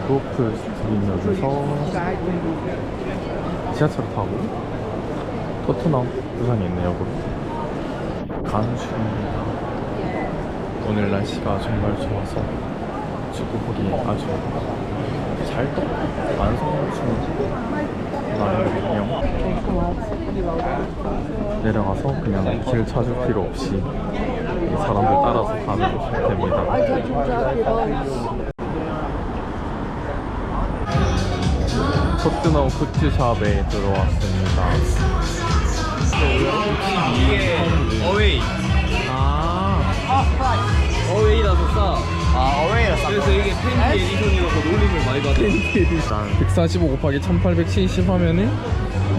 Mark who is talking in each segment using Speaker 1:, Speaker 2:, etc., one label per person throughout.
Speaker 1: 골프 스트림역에서 지하철을 타고 토트넘 역으로 가는 중입니다. 오늘 날씨가 정말 좋아서 축구 보기 아주 잘 완성충 날이거든요. 내려가서 그냥 길 찾을 필요 없이 이 사람들 따라서 가면 됩니다. 토트넘 굿즈샵에 들어왔습니다.
Speaker 2: 이게 어웨이.
Speaker 1: 아,
Speaker 2: 어웨이라서 싸
Speaker 3: 아 어웨이였어
Speaker 2: 그래서 이게 팬티 에디션이라서 놀림을 많이 받아
Speaker 1: 일단 145 곱하기 1870 하면은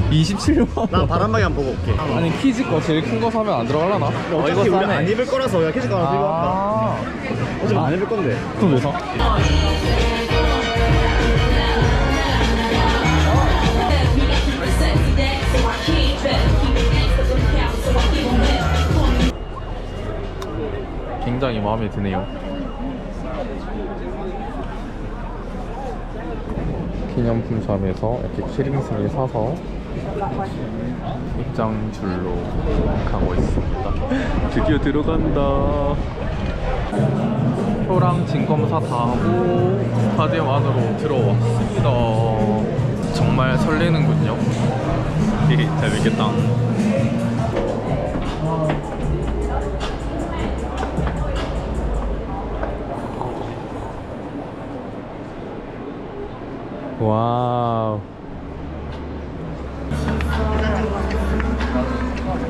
Speaker 1: 27만 원.
Speaker 3: 나 바람막이 한 번 보고 올게.
Speaker 1: 아니 키즈 거 제일 큰 거 사면 안 들어갈라나?
Speaker 3: 어차피 우리 안 입을 거라서 그냥 캐시 하나 들고 왔다
Speaker 1: 아,
Speaker 3: 어차피 안 입을 건데.
Speaker 1: 그럼 왜 사? 굉장히 마음에 드네요. 기념품 샵에서 이렇게 키링스를 사서 입장 줄로 가고 있습니다. 드디어 들어간다. 표랑 진검사 다 하고 스타디움 안으로 들어왔습니다. 정말 설레는군요. 히, 재밌겠다. 와우.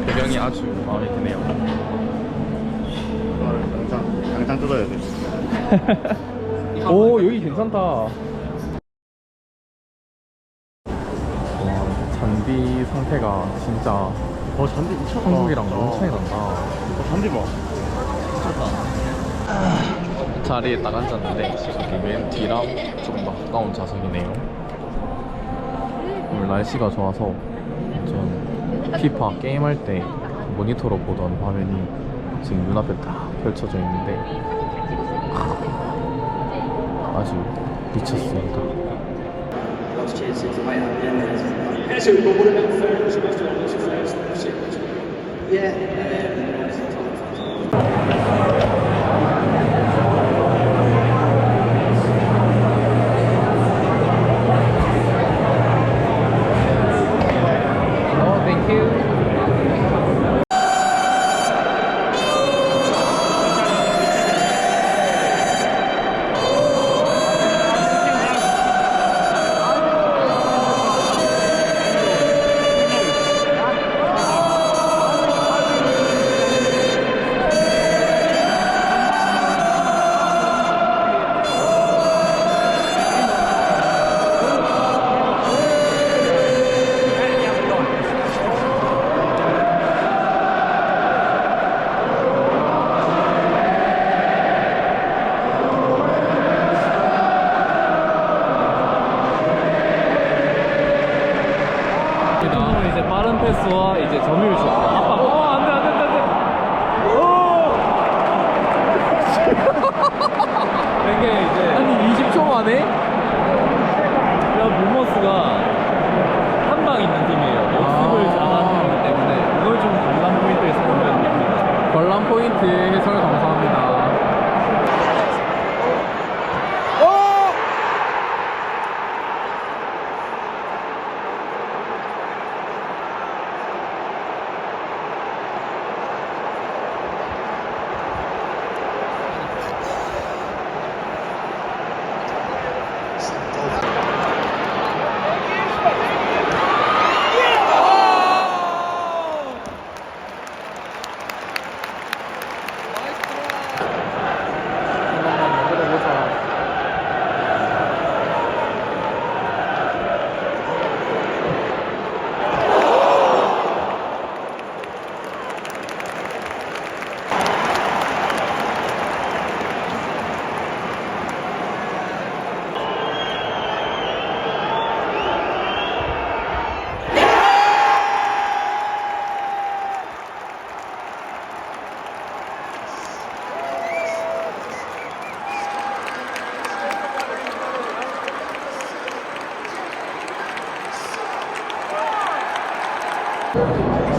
Speaker 1: 배경이 아주 마음에 드네요.
Speaker 3: 당장 당장 뜯어야 돼
Speaker 1: 오 여기 괜찮다. 와, 잔디 상태가 진짜
Speaker 3: 어 잔디 미쳤다
Speaker 1: 한국이랑 너무 차이 난다.
Speaker 3: 어 잔디 봐
Speaker 1: 자리에 딱 앉았는데 저기 맨 뒤랑 조금 더 가까운 좌석이네요. 오늘 날씨가 좋아서 전 피파 게임할 때 모니터로 보던 화면이 지금 눈앞에 딱 펼쳐져 있는데 아주 미쳤습니다.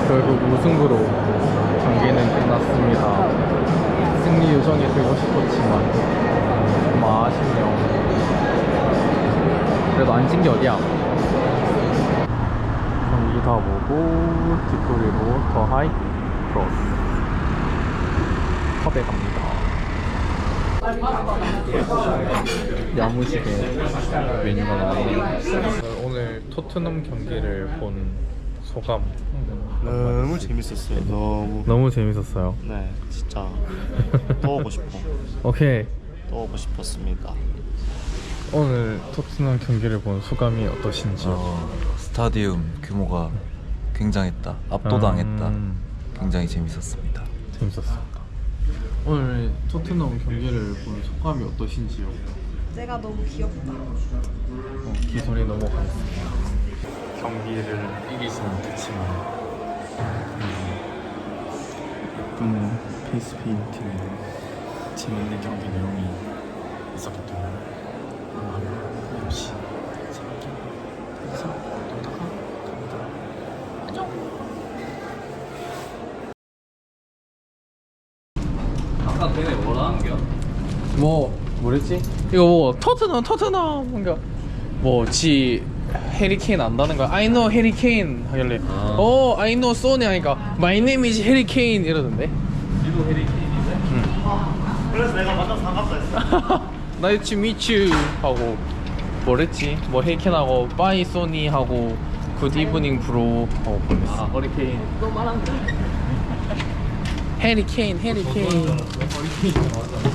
Speaker 1: 결국 무승부로 경기는 끝났습니다. 승리 요정이 되고 싶었지만 정말 아쉽네요. 그래도 안진게 어디야? 경기 다 보고 뒷도리로 더 하이 크로스 컵에 갑니다. 야무지게 메뉴가 나오네요. 오늘 토트넘 경기를 본 소감
Speaker 3: 너무 재밌었어요. 너무.
Speaker 1: 너무 재밌었어요.
Speaker 3: 네, 진짜 또 오고 싶어.
Speaker 1: 오케이
Speaker 3: 또 오고 싶었습니다.
Speaker 1: 오늘 토트넘 경기를 본 소감이 어떠신지요?
Speaker 4: 어, 스타디움 규모가 굉장했다. 압도당했다.
Speaker 1: 음.
Speaker 4: 굉장히 재밌었습니다.
Speaker 1: 재밌었습니다. 오늘 토트넘 경기를 본 소감이 어떠신지요?
Speaker 5: 내가 너무 귀엽다.
Speaker 1: 어, 기선이 넘어가겠습니다. 경기를 이기지는 못했지만 페이스 페인트 재밌는 경기 내용이 있었기 때문에 오늘 역시 재밌게 해서 놀다가 갑니다.
Speaker 2: 아까 걔네 뭐라 하는 거야?
Speaker 1: 뭐 뭐랬지? 이거 뭐 토트넘 토트넘 뭔가 뭐지 해리케인 안다는 거야 I know 해리케인 하길래
Speaker 2: 아.
Speaker 1: 어 I know 소니 하니까 My name is 해리케인 이러던데
Speaker 2: 니도 해리케인인데?
Speaker 3: 그래서 내가 완전 반갑다 했어.
Speaker 1: Meet you 하고 뭐랬지? 뭐 해리케인하고 Bye 소니 하고 Good evening bro 하고 보냈어
Speaker 2: 아 허리케인 또 말한 거
Speaker 1: 해리케인 해리케인
Speaker 2: 허리케인 맞아